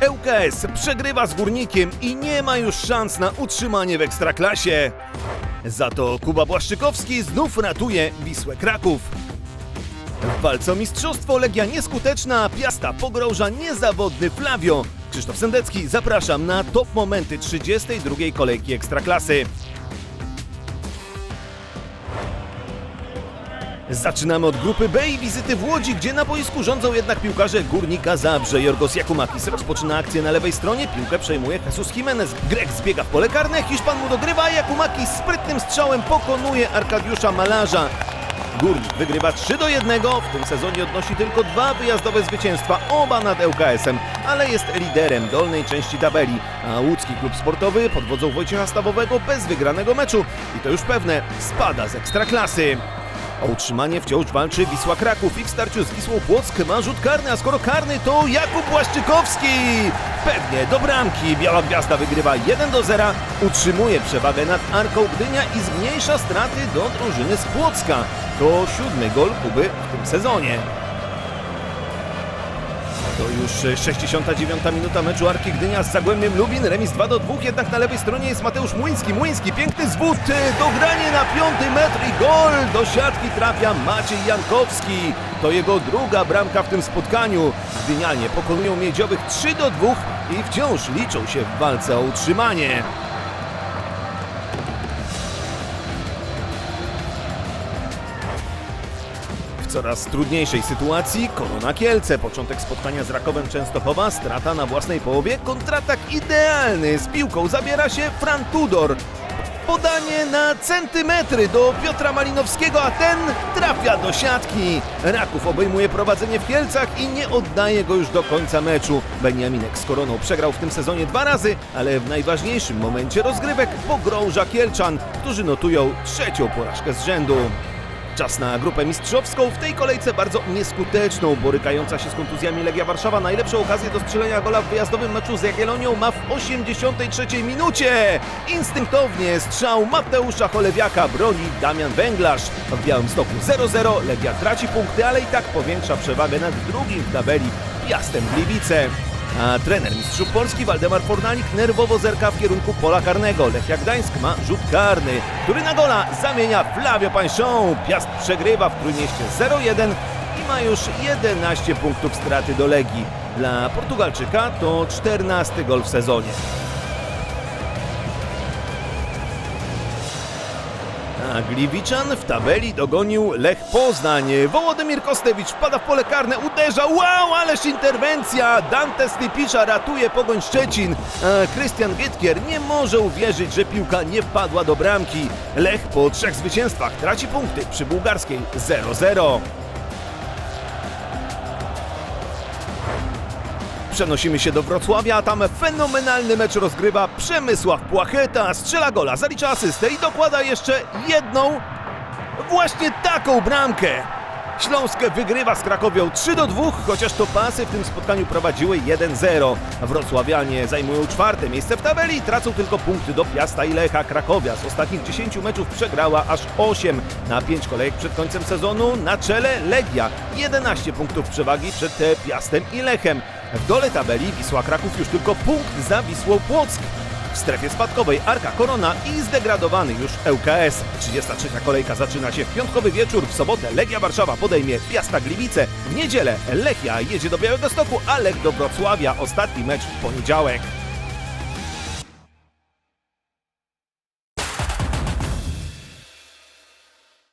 ŁKS przegrywa z Górnikiem i nie ma już szans na utrzymanie w Ekstraklasie. Za to Kuba Błaszczykowski znów ratuje Wisłę Kraków. W walce o mistrzostwo Legia nieskuteczna, Piasta pogrąża niezawodny Flavio. Krzysztof Sendecki, zapraszam na top momenty 32. kolejki Ekstraklasy. Zaczynamy od grupy B i wizyty w Łodzi, gdzie na boisku rządzą jednak piłkarze Górnika Zabrze. Jorgos Jakumakis rozpoczyna akcję na lewej stronie, piłkę przejmuje Jesus Jimenez. Grek zbiega w pole karne, Hiszpan mu dogrywa, a Jakumakis sprytnym strzałem pokonuje Arkadiusza Malarza. Górnik wygrywa 3 do 1, w tym sezonie odnosi tylko dwa wyjazdowe zwycięstwa, oba nad ŁKS-em, ale jest liderem dolnej części tabeli, a łódzki klub sportowy pod wodzą Wojciecha Stawowego bez wygranego meczu i to już pewne, spada z ekstraklasy. O utrzymanie wciąż walczy Wisła Kraków i w starciu z Wisłą Płock ma rzut karny, a skoro karny to Jakub Błaszczykowski! Pewnie do bramki Biała Gwiazda wygrywa 1 do 0, utrzymuje przewagę nad Arką Gdynia i zmniejsza straty do drużyny z Płocka. To siódmy gol Kuby w tym sezonie. To już 69 minuta meczu Arki Gdynia z Zagłębiem Lubin. Remis 2 do 2, jednak na lewej stronie jest Mateusz Młyński. Młyński, piękny zwód, dogranie na piąty metr i gol! Do siatki trafia Maciej Jankowski. To jego druga bramka w tym spotkaniu. Gdynianie pokonują Miedziowych 3 do 2 i wciąż liczą się w walce o utrzymanie. Coraz trudniejszej sytuacji Korona Kielce. Początek spotkania z Rakowem Częstochowa, strata na własnej połowie, kontratak idealny. Z piłką zabiera się Fran Tudor. Podanie na centymetry do Piotra Malinowskiego, a ten trafia do siatki. Raków obejmuje prowadzenie w Kielcach i nie oddaje go już do końca meczu. Beniaminek z Koroną przegrał w tym sezonie dwa razy, ale w najważniejszym momencie rozgrywek pogrąża Kielczan, którzy notują trzecią porażkę z rzędu. Czas na grupę mistrzowską, w tej kolejce bardzo nieskuteczną. Borykająca się z kontuzjami Legia Warszawa najlepszą okazję do strzelenia gola w wyjazdowym meczu z Jagiellonią ma w 83 minucie. Instynktownie strzał Mateusza Cholewiaka broni Damian Węglarz. W Białymstoku 0-0, Legia traci punkty, ale i tak powiększa przewagę nad drugim w tabeli Piastem Gliwice. A trener mistrzów Polski Waldemar Fornalik nerwowo zerka w kierunku pola karnego. Lechia Gdańsk ma rzut karny, który na gola zamienia Flavio Pańszą. Piast przegrywa w Trójmieście 0-1 i ma już 11 punktów straty do Legii. Dla Portugalczyka to 14 gol w sezonie. A Gliwiczan w tabeli dogonił Lech Poznań. Wołodymir Kostewicz wpada w pole karne, uderza. Wow, ależ interwencja! Dante Stypisza ratuje Pogoń Szczecin. Krystian Wietkier nie może uwierzyć, że piłka nie wpadła do bramki. Lech po trzech zwycięstwach traci punkty przy bułgarskiej 0-0. Przenosimy się do Wrocławia, a tam fenomenalny mecz rozgrywa Przemysław Płacheta. Strzela gola, zalicza asystę i dokłada jeszcze jedną, właśnie taką bramkę. Śląskę wygrywa z Krakowią 3 do 2, chociaż to pasy w tym spotkaniu prowadziły 1-0. Wrocławianie zajmują czwarte miejsce w tabeli, tracą tylko punkty do Piasta i Lecha. Krakowia z ostatnich 10 meczów przegrała aż 8 na 5 kolejek przed końcem sezonu. Na czele Legia 11 punktów przewagi przed e, Piastem i Lechem. W dole tabeli Wisła Kraków już tylko punkt za Wisłą Płock. W strefie spadkowej Arka Korona i zdegradowany już ŁKS. 33. kolejka zaczyna się w piątkowy wieczór. W sobotę Legia Warszawa podejmie Piasta Gliwice. W niedzielę Lechia jedzie do Białego Stoku, a Lech do Wrocławia. Ostatni mecz w poniedziałek.